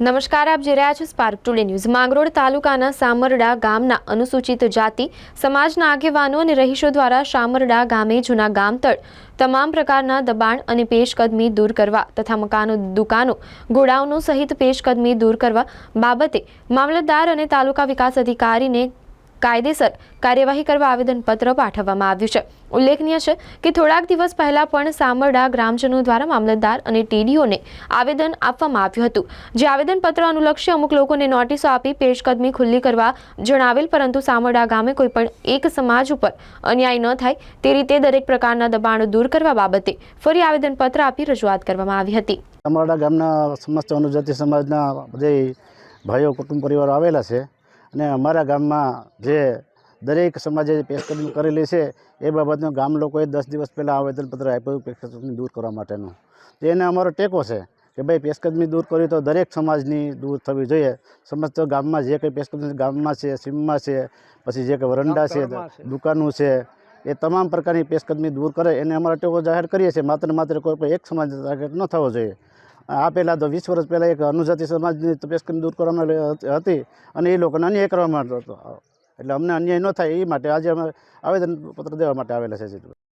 નમસ્કાર, આપ જોઈ રહ્યા છો સ્પાર્ક ટુડે ન્યૂઝ માંગરોળ તાલુકાના સામરડા ગામના અનુસૂચિત જાતિ, સમાજના આગેવાનો અને રહીશો દ્વારા સામરડા ગામે જૂના ગામતળ, તમામ પ્રકારના દબાણ અને પેશકદમી દૂર કરવા તથા મકાનો, દુકાનો, ગોડાઉનો સહિત પેશકદમી દૂર કરવા બાબતે મામલતદાર અને તાલુકા વિકાસ અધિકારીને કાયદેસર કાર્યવાહી કરવા આવેદનપત્ર પાઠવવામાં આવ્યું છે. ઉલ્લેખનીય છે કે થોડાક દિવસ પહેલા પણ સામરડા ગ્રામજનો દ્વારા મામલતદાર અને ટીડીઓને આવેદન આપવામાં આવ્યું હતું. જે આવેદનપત્ર અનુલક્ષે અમુક લોકોને નોટિસો આપી પેશકદમી ખુલ્લી કરવા જણાવેલ, પરંતુ સામરડા ગામે કોઈ પણ એક સમાજ ઉપર અન્યાય ન થાય તે રીતે દરેક પ્રકારના દબાણો દૂર કરવા બાબતે ફરી આવેદનપત્ર આપી રજૂઆત કરવામાં આવી હતી. અમારા ગામના સમસ્ત અનુજાતિ સમાજના જે ભાઈઓ, કુટુંબ, પરિવારો આવેલા છે અને અમારા ગામમાં જે દરેક સમાજે પેશકદમી કરેલી છે એ બાબતનું ગામ લોકોએ દસ દિવસ પહેલાં આવેદનપત્ર આપ્યું પેશકદમી દૂર કરવા માટેનું. તો એને અમારો ટેકો છે કે ભાઈ પેશકદમી દૂર કરવી તો દરેક સમાજની દૂર થવી જોઈએ. સમસ્ત ગામમાં જે કંઈ પેશકદમી ગામમાં છે સીમમાં છે પછી જે કંઈ વરંડા છે દુકાનો છે એ તમામ પ્રકારની પેશકદમી દૂર કરે. એને અમારો ટેકો જાહેર કરીએ છીએ. માત્ર માત્ર કોઈ પણ એક સમાજ ટાર્ગેટ ન થવો જોઈએ. આ પહેલાં તો વીસ વર્ષ પહેલાં એક અનુજાતિ સમાજની પેશકદમી દૂર કરવામાં હતી અને એ લોકોને અન્યાય કરવામાં આવતો હતો. એટલે અમને અન્યાય ન થાય એ માટે આજે અમે આવેદનપત્ર દેવા માટે આવેલા છે